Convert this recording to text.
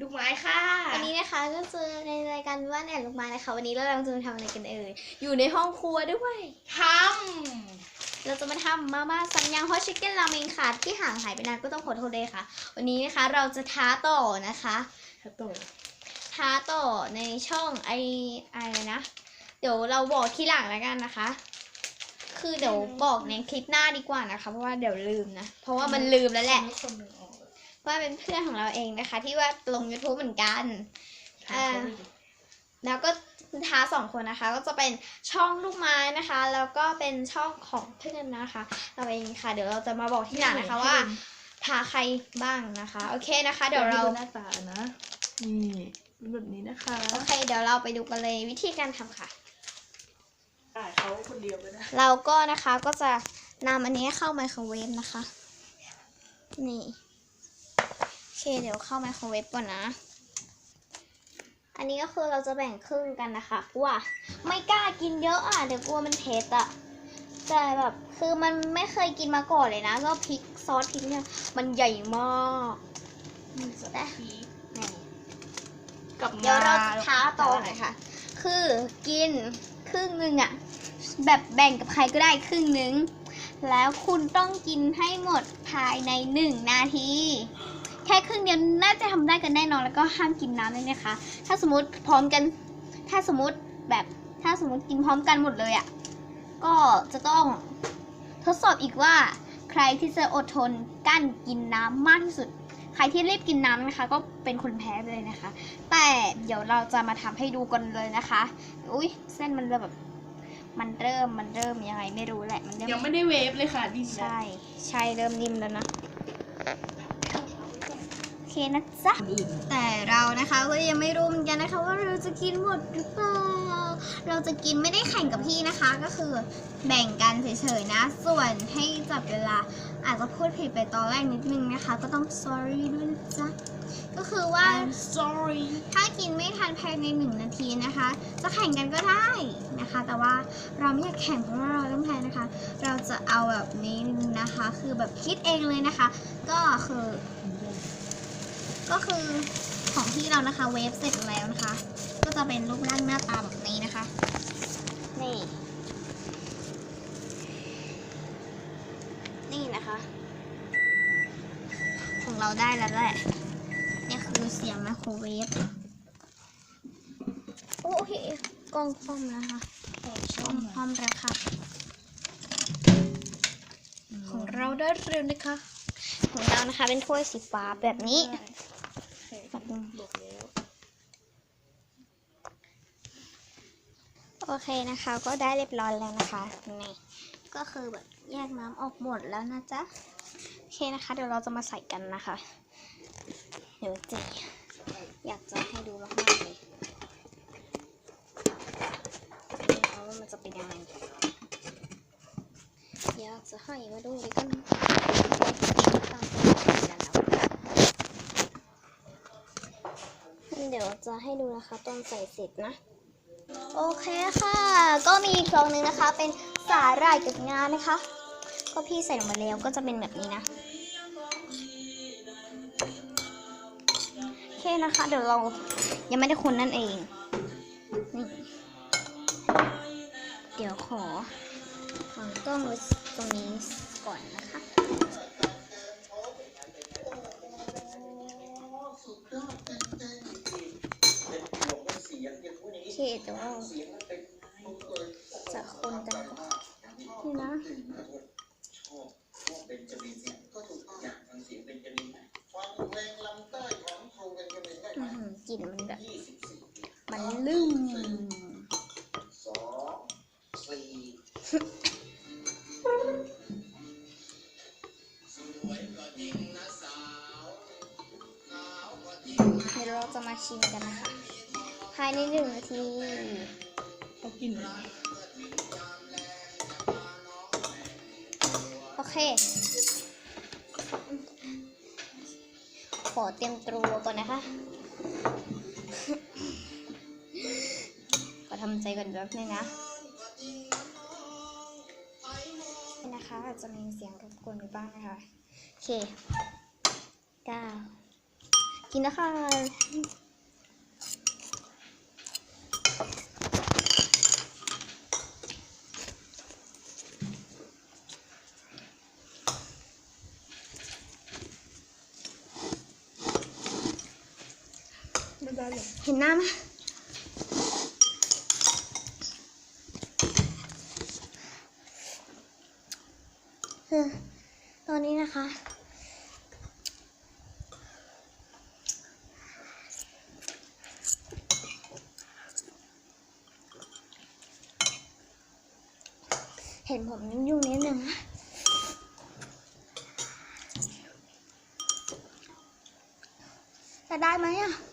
ลูกไม้ค่ะ วันนี้นะคะก็เจอในรายการว่านแอนลูกไม้นะคะ วันนี้เรากำลังจะมาทำอะไรกันเอ่ย อยู่ในห้องครัวด้วยทเราจะมาทำมาม่าซัมยังฮอตชิคเก้นราเมงค่ะ ที่ห่างหายไปนานก็ต้องขอโทษด้วยค่ะ วันนี้นะคะเราจะท้าต่อนะคะำฮัตโตท้าต่อในช่องไออะไรนะ เดี๋ยวเราบอกที่หลังแล้วกันนะคะ คือเดี๋ยวบอกในคลิปหน้าดีกว่านะคะ เพราะว่าเดี๋ยวลืมนะ เพราะว่ามันลืมแล้วแหละ ว่าเป็นเพื่อนของเราเองนะคะ ที่ว่าลง YouTube เหมือนกันทำเขาดิแล้วก็ท้าสองคนนะคะ ก็จะเป็นช่องลูกไม้นะคะ แล้วก็เป็นช่องของเพื่อนนะคะ เราเองค่ะ เดี๋ยวเราจะมาบอกที่หลังนะคะว่าท้าใครบ้างนะคะ โอเคนะคะ เดี๋ยวเราให้หน้าตานะนี่เป็นแบบนี้นะคะโอเคเดี๋ยวเราไปดูกันเลยวิธีการทำค่ะถ่ายเขาคนเดียวเลยนะเราก็นะคะก็จะนำอันนี้เข้าไมโครเวฟนะคะ นี่โอ เคเดี๋ยวเข้าไมโครเวฟก่อนนะ อันนี้ก็คือเราจะแบ่งครึ่งกันนะคะเพราะว่าไม่กล้ากินเยอะอะเดี๋ยวกลัวมันเผ็ดอะแต่แบบคือมันไม่เคยกินมาก่อนเลยนะก็พริกซอสพริกเนี่ยมันใหญ่มากมีสแต่พีนี่กับเดี๋ยวเราจะท้าต่อหน่อยค่ะ คือกินครึ่งหนึ่งอะแบบแบ่งกับใครก็ได้ครึ่งหนึ่งแล้วคุณต้องกินให้หมดภายในหนึ่งนาที แค่ครึ่งเดียวน่าจะทำได้กันแน่นอนแล้วก็ห้ามกินน้ำด้วยนะคะ ถ้าสมมติพร้อมกัน ถ้าสมมติแบบถ้าสมมติกินพร้อมกันหมดเลยอะก็จะต้องทดสอบอีกว่าใครที่จะอดทนกั้นกินน้ำมากที่สุด ใครที่รีบกินน้ำนะคะ ก็เป็นคนแพ้ไปเลยนะคะ แต่เดี๋ยวเราจะมาทำให้ดูกันเลยนะคะ อุ้ยเส้นมันเริ่มแบบมันเริ่มมันเริ่มยังไงไม่รู้แหละมันเริ่มยังไม่ได้เวฟเลยค่ะดินใช่ ใช่เริ่มนิ่มแล้วนะโอ เคนะจ๊ะคนอื่นแต่เรานะคะก็ยังไม่รู้เหมือนกันนะคะ ว่าเราจะกินหมดหรือเปล่า เราจะกินไม่ได้แข่งกับพี่นะคะ ก็คือแบ่งกันเฉยๆนะ ส่วนให้จับเวลาอาจจะพูดผิดไปตอนแรกนิดนึงนะคะ ก็ต้อง sorry ด้วยนะจ๊ะ ก็คือว่า I'm sorry ถ้ากินไม่ทันภายในหนึ่งนาทีนะคะ จะแข่งกันก็ได้นะคะ แต่ว่าเราไม่อยากแข่งเพราะว่าเราต้องแพ้นะคะ เราจะเอาแบบนี้นะคะ คือแบบคิดเองเลยนะคะ ก็คือ ก็คือของที่เรานะคะเวฟเสร็จแล้วนะคะ ก็จะเป็นรูปร่างหน้าตาแบบนี้นะคะ นี่ นี่นะคะ ของเราได้แล้วแหละนี่คือเสียงไมโครเวฟโอ้ยกล้องคว่ำแล้วค่ะกล้องคว่ำแล้วค่ะ ของเราได้เร็วนะคะ ของเรานะคะเป็นถ้วยสีฟ้าแบบนี้ แบบนึง บอกแล้ว โอเคนะคะ ก็ได้เรียบร้อยแล้วนะคะนี่ก็คือแบบแยกน้ำออกหมดแล้วนะจ๊ะโอเคนะคะ เดี๋ยวเราจะมาใส่กันนะคะ เดี๋ยวจีอยากจะให้ดูมากๆเลยนะคะว่ามันจะเป็นยังไงอยากจะให้มาดูเลยกันตามเดี๋ยวจะให้ดูนะคะ ตอนใส่เสร็จนะ โอเคค่ะ ก็มีอีกล่องหนึ่งนะคะ เป็นสาหร่ายกับงานะคะ ก็พี่ใส่ลงมาแล้วก็จะเป็นแบบนี้นะโอเคนะคะ เดี๋ยวเรายังไม่ได้คนนั่นเองนี่เดี๋ยวขอวางกล้องไว้ตรงนี้ก่อนนะคะ เคเดี๋ยวเราจะคนกันก่อนนี่นะอือหือกลิ่นมันแบบมันลืมเดี๋ยวเราจะมาชิมกันนะคะ ภายในหนึ่งนาทีเขากินนะโอเค ขอเตรียมตัวก่อนนะคะขอทำใจก่อนแป๊บนึงนะนี่นะคะอาจจะมีเสียงรบกวนไปบ้างนะคะ โอเคเก้ากินนะคะ เห็นหน้าไหมเอตอนนี้นะคะ เห็นผมยุ่งนิดนึงนะจะได้ไหมอะ